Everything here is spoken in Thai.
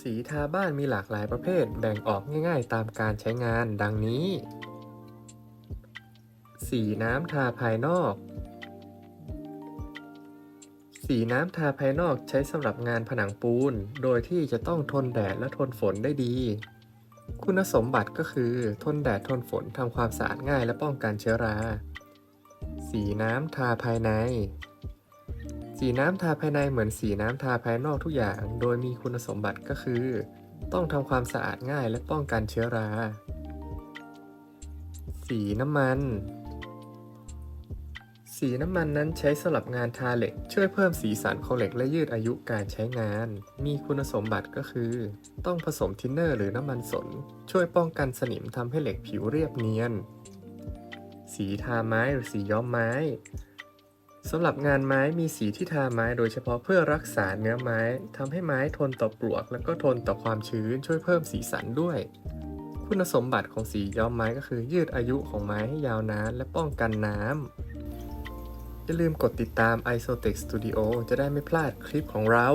สีทาบ้านมีหลากหลายประเภท แบ่งออกง่ายๆ ตามการใช้งานดังนี้ สีน้ำทาภายนอก สีน้ำทาภายนอกใช้สำหรับงานผนังปูน โดยที่จะต้องทนแดดและทนฝนได้ดี คุณสมบัติก็คือทนแดดทนฝนทำความสะอาดง่ายและป้องกันเชื้อรา สีน้ำทาภายใน สีน้ำทาภายในเหมือนสีน้ำทาภายนอกทุกอย่าง โดยมีคุณสมบัติก็คือ ต้องทำความสะอาดง่ายและป้องกันเชื้อรา สีน้ำมัน สีน้ำมันนั้นใช้สำหรับงานทาเหล็ก ช่วยเพิ่มสีสันของเหล็กและยืดอายุการใช้งาน มีคุณสมบัติก็คือ ต้องผสมทินเนอร์หรือน้ำมันสน ช่วยป้องกันสนิมทำให้เหล็กผิวเรียบเนียน สีทาไม้หรือสีย้อมไม้ สำหรับงานไม้มีสีที่ทาไม้โดยเฉพาะเพื่อรักษาเนื้อไม้ทำให้ไม้ทนต่อปลวก และก็ทนต่อความชื้นช่วยเพิ่มสีสันด้วย คุณสมบัติของสีย้อมไม้ก็คือ ยืดอายุของไม้ให้ยาวนานและป้องกันน้ำอย่าลืมกดติดตาม Isotech Studio จะได้ไม่พลาดคลิปของเรา